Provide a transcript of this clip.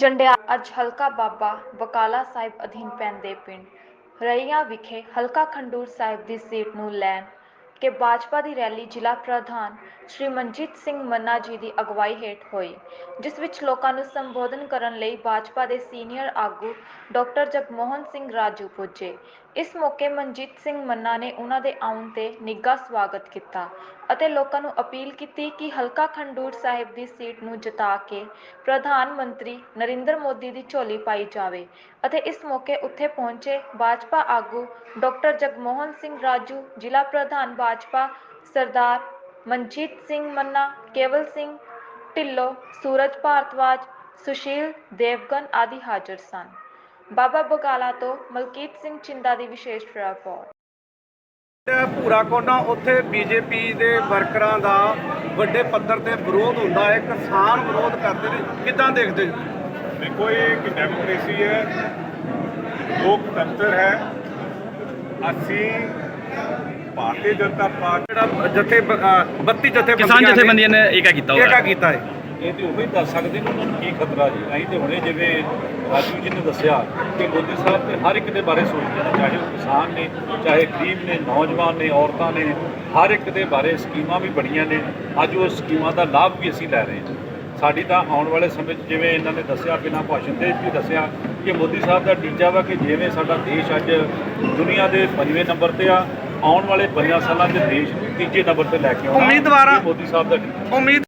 ਜੰਡਿਆ ਅੱਜ ਹਲਕਾ ਬਾਬਾ ਬਕਾਲਾ ਸਾਹਿਬ ਅਧੀਨ ਪੈਂਦੇ ਪਿੰਡ। ਰਈਆ ਵਿਖੇ ਹਲਕਾ ਖੰਡੂਰ ਸਾਹਿਬ ਦੀ ਸੀਟ ਨੂੰ ਲੈਣ ਕੇ ਭਾਜਪਾ ਦੀ ਰੈਲੀ ਜ਼ਿਲ੍ਹਾ ਪ੍ਰਧਾਨ ਸ਼੍ਰੀ ਮਨਜੀਤ ਸਿੰਘ ਮੰਨਾ ਜੀ ਦੀ ਅਗਵਾਈ ਹੇਠ ਹੋਈ, ਜਿਸ ਵਿੱਚ ਲੋਕਾਂ ਨੂੰ ਸੰਬੋਧਨ ਕਰਨ ਲਈ ਭਾਜਪਾ ਦੇ ਸੀਨੀਅਰ ਆਗੂ ਡਾਕਟਰ ਜਗਮੋਹਨ ਸਿੰਘ ਰਾਜੂ ਪੁੱਜੇ। ਇਸ ਮੌਕੇ ਮਨਜੀਤ ਸਿੰਘ ਮੰਨਾ ਨੇ ਉਹਨਾਂ ਦੇ ਆਉਣ ਤੇ ਨਿੱਘਾ ਸਵਾਗਤ ਕੀਤਾ ਅਤੇ ਲੋਕਾਂ ਨੂੰ ਅਪੀਲ ਕੀਤੀ ਕਿ ਹਲਕਾ ਖੰਡੂਰ ਸਾਹਿਬ ਦੀ ਸੀਟ ਨੂੰ ਜਿਤਾ ਕੇ ਪ੍ਰਧਾਨ ਮੰਤਰੀ ਨਰਿੰਦਰ ਮੋਦੀ ਦੀ ਝੋਲੀ ਪਾਈ ਜਾਵੇ ਅਤੇ ਇਸ ਮੌਕੇ ਉੱਥੇ ਪਹੁੰਚੇ ਭਾਜਪਾ ਆਗੂ ਡਾਕਟਰ ਜਗਮੋਹਨ ਸਿੰਘ ਰਾਜੂ, ਜ਼ਿਲ੍ਹਾ ਪ੍ਰਧਾਨ ਭਾਜਪਾ ਸਰਦਾਰ ਮਨਜੀਤ ਸਿੰਘ ਮੰਨਾ ਕੇਵਲ ਸਿੰਘ ਢਿੱਲੋਂ ਸੂਰਜ ਭਾਰਤਵਾਜ ਸੁਸ਼ੀਲ ਦੇਵਗਨ ਆਦਿ ਹਾਜ਼ਰ ਸਨ। ਬਾਬਾ ਬਗਾਲਾ ਤੋਂ ਮਲਕੀਤ ਸਿੰਘ ਚਿੰਦਾ ਦੀ ਵਿਸ਼ੇਸ਼ ਰਿਪੋਰਟ। ਤੇ ਭੂਰਾ ਕੋਨਾ ਉੱਥੇ ਬੀਜੇਪੀ ਦੇ ਵਰਕਰਾਂ ਦਾ ਵੱਡੇ ਪੱਧਰ ਤੇ ਵਿਰੋਧ ਹੁੰਦਾ ਹੈ ਕਿਸਾਨ ਵਿਰੋਧ ਕਰਦੇ ਨੇ। ਕਿੱਦਾਂ ਦੇਖਦੇ ਜੀ? ਦੇਖੋ ਇਹ ਇੱਕ ਡੈਮੋਕ੍ਰੇਸੀ ਹੈ ਲੋਕਤੰਤਰ ਹੈ। ਅਸੀਂ ਭਾਰਤੀ ਜਨਤਾ ਪਾਰਟੀ ਜਿਹੜਾ ਜਥੇ 32 ਜਥੇ ਕਿਸਾਨ ਜਥੇਬੰਦੀਆਂ ਨੇ ਏਕਾ ਕੀਤਾ ਹੋਇਆ। ਏਕਾ ਕੀਤਾ ਹੈ। ਇਹ ਤੇ ਉਹੀ ਦੱਸ ਸਕਦੇ ਨੇ ਉਹਨਾਂ ਨੂੰ ਕੀ ਖਤਰਾ ਜੀ। ਅਸੀਂ ਤੇ ਹੁਣੇ ਜਿਵੇਂ ਰਾਜੂ ਜੀ ਨੇ ਦੱਸਿਆ ਕਿ ਮੋਦੀ ਸਾਹਿਬ ਤੇ ਹਰ ਇੱਕ ਦੇ ਬਾਰੇ ਸੋਚਦੇ ਨੇ ਚਾਹੇ ਉਹ ਕਿਸਾਨ ਨੇ ਚਾਹੇ ਗਰੀਬ ਨੇ ਨੌਜਵਾਨ ਨੇ ਔਰਤਾਂ ਨੇ ਹਰ ਇੱਕ ਦੇ ਬਾਰੇ ਸਕੀਮਾਂ ਵੀ ਬਣੀਆਂ ਨੇ। ਅੱਜ ਉਹ ਸਕੀਮਾਂ ਦਾ ਲਾਭ ਵੀ ਅਸੀਂ ਲੈ ਰਹੇ ਹਾਂ। ਸਾਡੀ ਤਾਂ ਆਉਣ ਵਾਲੇ ਸਮੇਂ 'ਚ ਜਿਵੇਂ ਇਹਨਾਂ ਨੇ ਦੱਸਿਆ ਬਿਨਾਂ ਭਾਸ਼ਣ ਦੇ ਵੀ ਦੱਸਿਆ ਕਿ ਮੋਦੀ ਸਾਹਿਬ ਦਾ ਟੀਚਾ ਵਾ ਕਿ ਜਿਵੇਂ ਸਾਡਾ ਦੇਸ਼ ਅੱਜ ਦੁਨੀਆ ਦੇ ਪੰਜਵੇਂ ਨੰਬਰ ਤੇ ਆ ਆਉਣ ਵਾਲੇ 50 ਸਾਲਾਂ 'ਚ ਦੇਸ਼ ਨੂੰ ਤੀਜੇ ਨੰਬਰ ਤੇ ਲੈ ਕੇ ਆਉਣਾ ਉਮੀਦਵਾਰਾਂ- ਮੋਦੀ ਸਾਹਿਬ ਦਾ ਉਮੀਦ